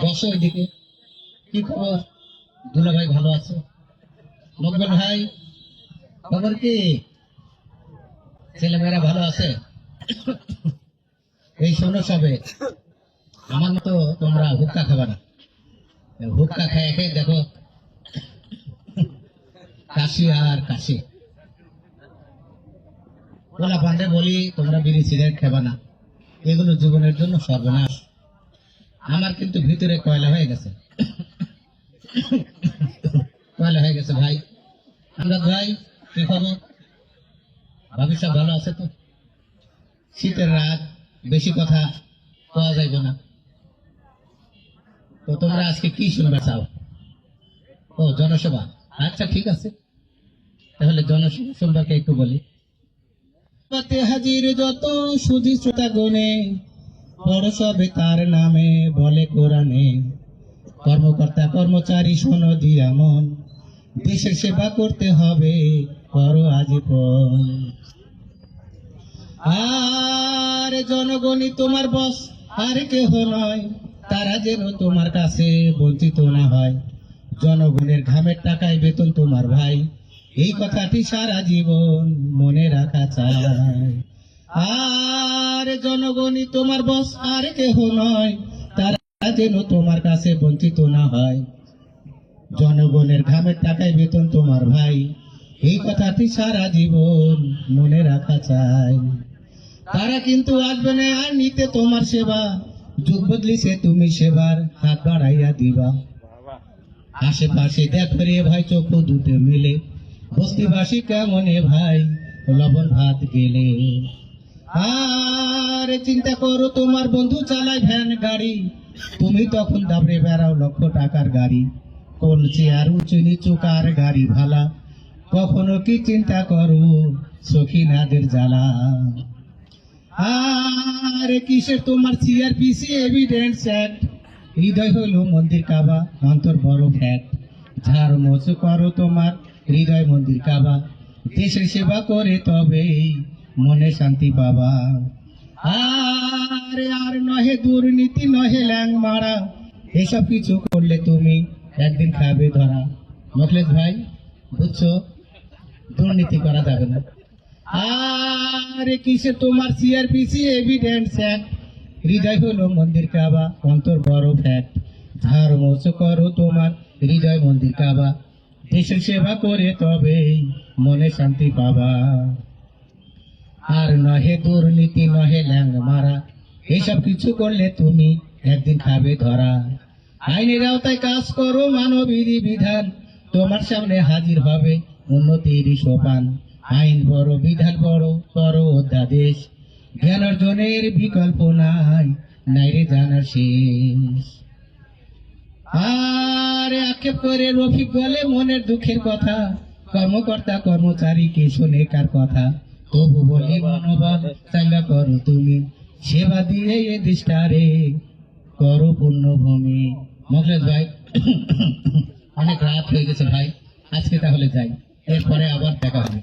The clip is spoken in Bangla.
বসো দিকে কি খবর? দুলা ভাই ভালো আছে? মকবল ভাই, খবর কি? ছেলেমেয়েরা ভালো আছে? এই শোনো সবে, আমার মতো তোমরা হুক্কা খাবে না। হুক্কা খায় খেয়ে দেখো। কাশি আর কাশি। ওলা পান্ডে বলি, তোমরা বিড়ি, সিগারেট খাবে না। এগুলো জীবনের জন্য সর্বনাশ। আমার কিন্তু ভিতরে কয়লা হয়ে গেছে। কয়লা হয়ে গেছে ভাই। আমরা ভাই, কি খবর? ভাবি সব ভালো আছে তো? শীতের রাত, বেশি কথা পাওয়া যাইবে না। তো তোমরা আজকে কি শুনবে চাও? ও, জনসভা। আচ্ছা ঠিক আছে। তাহলে জনসভা সম্পর্কে একটু বলি। হাজির যত সুধি শ্রোতা গনে বড় সবে তার নামে, বলে কোরআনে। কর্মকর্তা, কর্মচারী, শোনো দিয়া মন। দেশের সেবা করতে হবে, করো আজীবন আর জনগণই তোমার বস, আর কেহ নয়। তারা যেন তোমার কাছে বঞ্চিত না হয়। জনগণের ঘামের টাকায় বেতন তোমার ভাই। এই কথাটি সারা জীবন মনে রাখা চাই। আর জনগণই তোমার বস, আর কেহ নয়। তারা যেন তোমার কাছে বঞ্চিত না হয়। জনগণের ঘামের টাকায় বেতন তোমার ভাই। এই কথাটি সারা জীবন মনে রাখা চাই। তারা কিন্তু আসবে না, আর নিতে তোমার সেবা। যুগ বদলিছে, তুমি সেবার হাত বাড়াইয়া দিবা। আশেপাশে দেখ রে ভাই, চোখ দুটো মিলে। বস্তিবাসী কেমন ভাই, লবণ ভাত গেলে? আর চিন্তা করো, তোমার বন্ধু চালায় ভ্যান গাড়ি। তুমি তখন দাবড়ে বেড়াও লক্ষ টাকার গাড়ি। কোন চেয়ার উঁচু নিচু কার গাড়ি ভালা? কখনো কি চিন্তা করো, সখিনাদের জ্বালা? আরে কিসের তোমার সিআরপিসি এভিডেন্স অ্যাক্ট হৃদয় হলো মন্দির কাবা, অন্তর বড় ফ্যাট। ঝাড় মোছ করো তোমার, হৃদয় মন্দির কাবা। দেশের সেবা করে তবে মনে শান্তি পাবা। আর আর নহে, দুর্নীতি নহে, ল্যাং মারা। এসব কিছু করলে তুমি একদিন খাবে ধরা। মখলেশ ভাই, বুঝছ? দুর্নীতি করা যাবে না। আর কিসে তোমার সিআরপিসি এভিডেন্স হৃদয় হলো মন্দির কাবা, অন্তর বড় ধার মোচ করো তোমার হৃদয় মন্দির কাবা। দেশের সেবা করে তবে মনে শান্তি পাবা। আর নহে দুর্নীতি, নহে ল্যাং মারা। এসব কিছু করলে তুমি একদিন খাবে ধরা। আইনের আওতায় কাজ করো, মানবীর বিধান। তোমার সামনে হাজির হবে উন্নতির সোপান। আইন বড় বিধান বড় করো অধ্যাদেশ। জ্ঞান অর্জনের বিকল্প নাই নাই রে জানার শেষ। আর আক্ষেপ করে রফিক বলে, মনের দুঃখের কথা। কর্মকর্তা কর্মচারীকে শুনে কার কথা? তবু বলি মনোভাব চাঙ্গা করো তুমি। সেবা দিয়ে এ দেশটারে করো পূর্ণভূমি। মকলেশ ভাই, অনেক রাত হয়ে গেছে ভাই। আজকে তাহলে যাই। এরপরে আবার দেখা হবে।